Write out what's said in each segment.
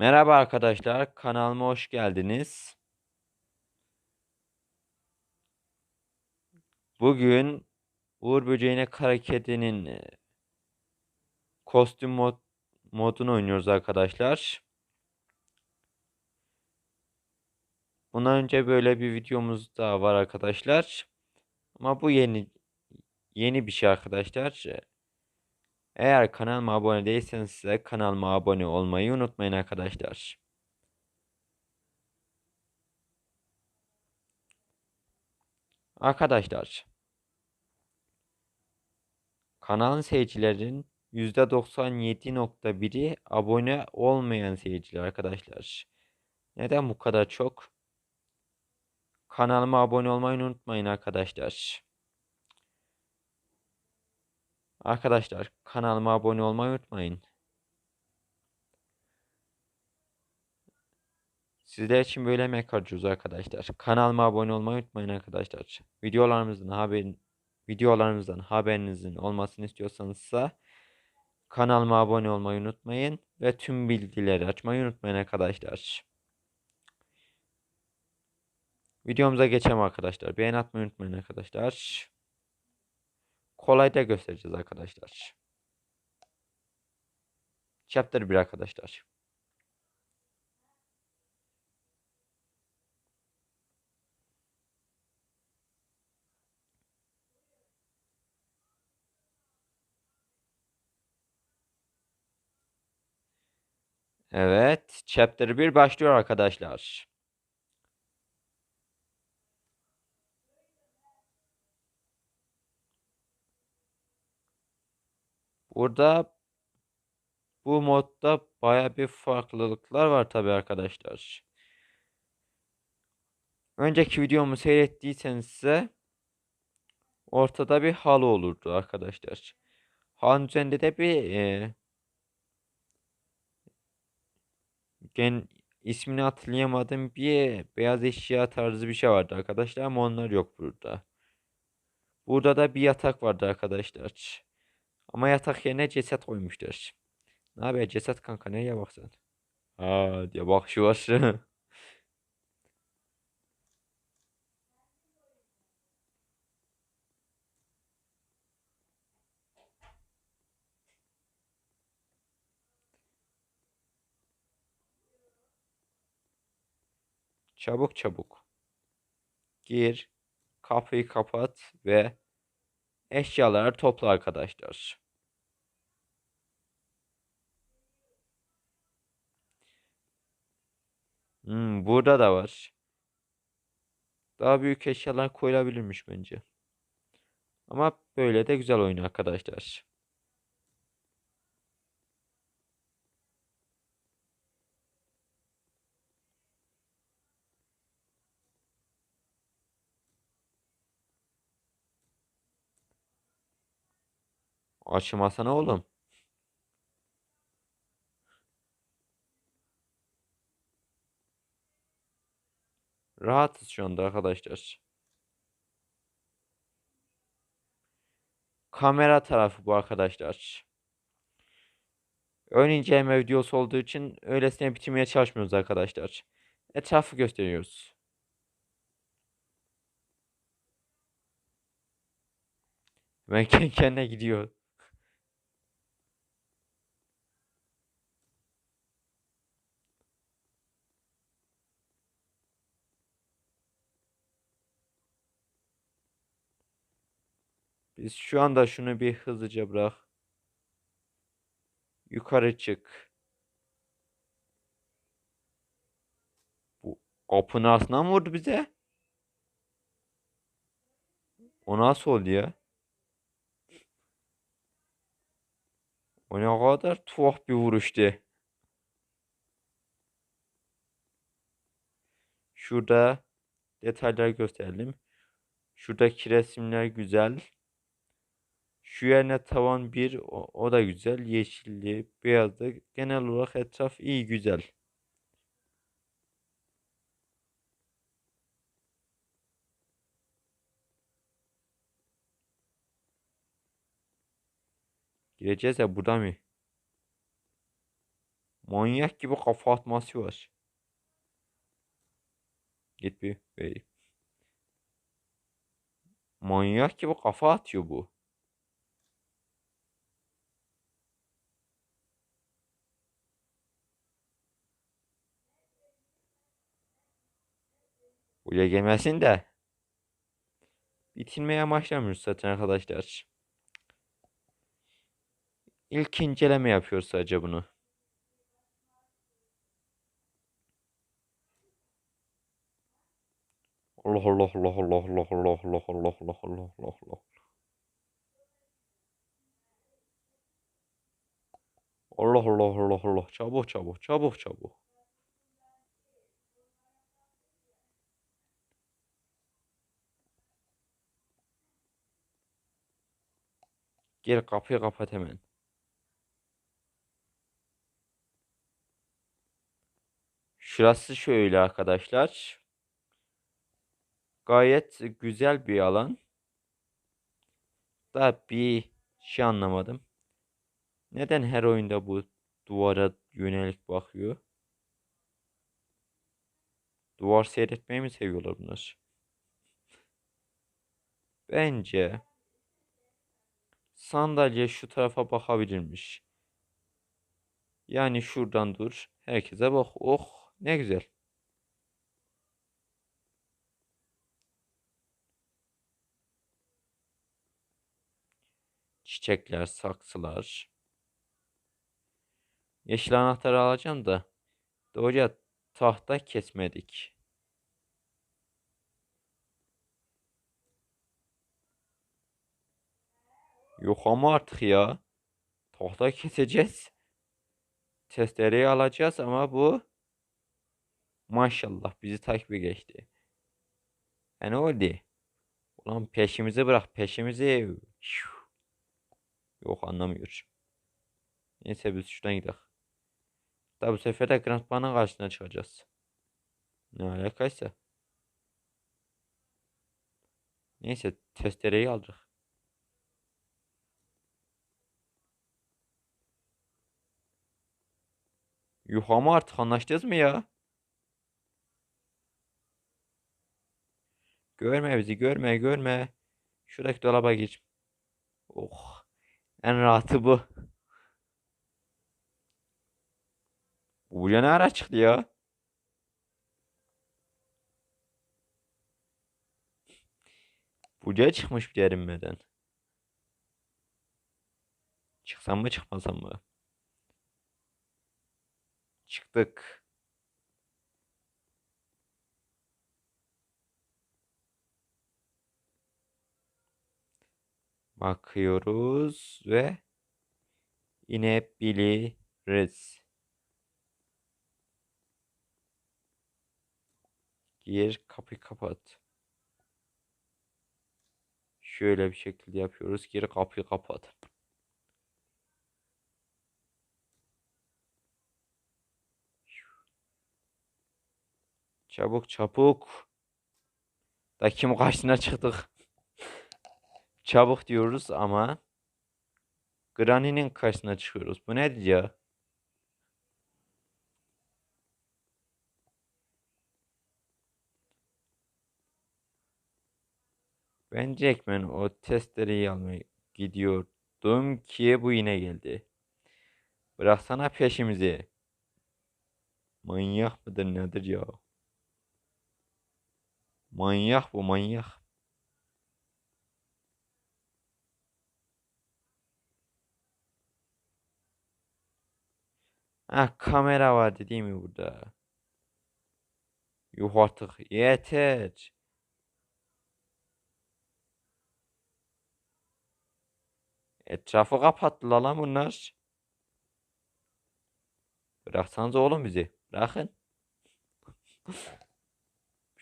Merhaba arkadaşlar, kanalıma hoş geldiniz. Bugün Uğur Böceğine Kara Kedi'nin e, kostüm mod, modunu oynuyoruz arkadaşlar. Bundan önce böyle bir videomuz daha var arkadaşlar. Ama bu yeni yeni bir şey arkadaşlar. Eğer kanalıma abone değilseniz size kanalıma abone olmayı unutmayın arkadaşlar. Arkadaşlar kanalın seyircilerin %97.1'i abone olmayan seyirciler arkadaşlar. Neden bu kadar çok? Kanalıma abone olmayı unutmayın arkadaşlar. Arkadaşlar kanalıma abone olmayı unutmayın. Sizler için böyle emek harcıyoruz arkadaşlar. Kanalıma abone olmayı unutmayın arkadaşlar. Videolarımızdan haberin videolarımızdan haberinizin olmasını istiyorsanız ise kanalıma abone olmayı unutmayın ve tüm bildirimleri açmayı unutmayın arkadaşlar. Videomuza geçelim arkadaşlar. Beğen atmayı unutmayın arkadaşlar. Kolay da göstereceğiz arkadaşlar. Chapter 1 arkadaşlar. Evet, Chapter 1 başlıyor arkadaşlar. Burada bu modda baya bir farklılıklar var tabi arkadaşlar. Önceki videomu seyrettiyseniz ise ortada bir halı olurdu arkadaşlar. Halın üzerinde de bir e, gen ismini hatırlayamadım bir beyaz eşya tarzı bir şey vardı arkadaşlar ama onlar yok burada. Burada da bir yatak vardı arkadaşlar. Ama yatak yerine ceset koymuşlar. Ne haber ceset kanka neye bak sen? Aa diye bak şu var. Çabuk çabuk. Gir. Kapıyı kapat ve eşyaları topla arkadaşlar. Hmm, burada da var. Daha büyük eşyalar koyulabilirmiş bence. Ama böyle de güzel oyun arkadaşlar. Açmasana oğlum. Rahatız şu anda arkadaşlar. Kamera tarafı bu arkadaşlar. Ön inceleme videosu olduğu için öylesine bitirmeye çalışmıyoruz arkadaşlar. Etrafı gösteriyoruz. Kendi kendine gidiyor. Biz şu anda şunu bir hızlıca bırak. Yukarı çık. Bu kapının ağzından mı vurdu bize? O nasıl oldu ya? O ne kadar tuhaf bir vuruştu. Şurada detayları gösterelim. Şuradaki resimler güzel. Şu yerine tavan bir o, o da güzel. Yeşilli, beyazlı. Genel olarak etraf iyi güzel. Gireceğiz ya burada mı? Manyak gibi kafa atması var. Git bir bey. Manyak gibi kafa atıyor bu. Buraya gelmesin de. Bitirmeye amaçlamıyoruz zaten arkadaşlar. İlk inceleme yapıyoruz sadece bunu. Allah Allah Allah Allah Allah Allah Allah Allah Allah Allah Allah Allah. Allah Allah Allah Allah çabuk çabuk çabuk çabuk. Gel kapıyı kapat hemen. Şurası şöyle arkadaşlar. Gayet güzel bir alan. Da bir şey anlamadım. Neden her oyunda bu duvara yönelik bakıyor? Duvar seyretmeyi mi seviyorlar bunlar? Bence sandalye şu tarafa bakabilirmiş. Yani şuradan dur. Herkese bak. Oh ne güzel. Çiçekler, saksılar. Yeşil anahtarı alacağım da doğruca tahta kesmedik. Yok ama artık ya. Tahta keseceğiz. Testereyi alacağız ama bu maşallah bizi takip geçti. E ne oldu? Ulan peşimizi bırak peşimizi. Yok anlamıyor. Neyse biz şuradan gidelim. Da bu sefer de Grant Ban'ın karşısına çıkacağız. Ne alakaysa. Neyse testereyi aldık. Yuh ama artık anlaştınız mı ya? Görme bizi görme görme. Şuradaki dolaba geç. Oh. En rahatı bu. Bu buraya ne ara çıktı ya? Buraya çıkmış bir derinmeden. Çıksam mı çıkmasam mı? Çıktık. Bakıyoruz ve inebiliriz. Gir kapıyı kapat. Şöyle bir şekilde yapıyoruz. Geri kapıyı kapat. Çabuk çabuk. Da kim karşısına çıktık. Çabuk diyoruz ama Granny'nin karşısına çıkıyoruz. Bu nedir ya? Ben Jackman o testereyi almaya gidiyordum ki bu yine geldi. Bıraksana peşimizi. Manyak mıdır nedir ya? Manyak bu manyak. Ha kamera var değil mi burada? Yuh artık yeter. Etrafı kapattılar lan bunlar. Bıraksanız oğlum bizi. Bırakın.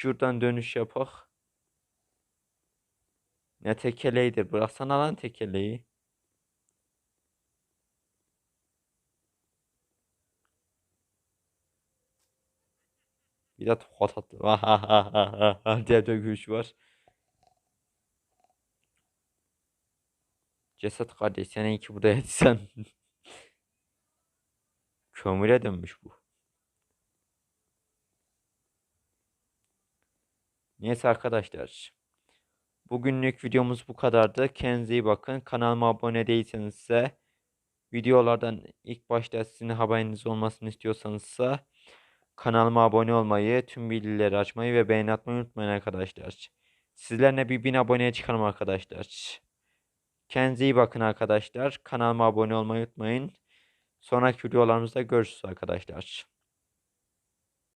Şuradan dönüş yapak. Ne tekeleydir. Bıraksana lan tekeleyi. Bir de tokat attı. diye döküş var. Ceset kardeş sen iyi ki yetişsen. Kömüre dönmüş bu. Neyse arkadaşlar. Bugünlük videomuz bu kadardı. Kendinize iyi bakın. Kanalıma abone değilseniz ise videolardan ilk başta sizin haberiniz olmasını istiyorsanız ise kanalıma abone olmayı, tüm bildirimleri açmayı ve beğeni atmayı unutmayın arkadaşlar. Sizlerle bir bin aboneye çıkalım arkadaşlar. Kendinize iyi bakın arkadaşlar. Kanalıma abone olmayı unutmayın. Sonraki videolarımızda görüşürüz arkadaşlar.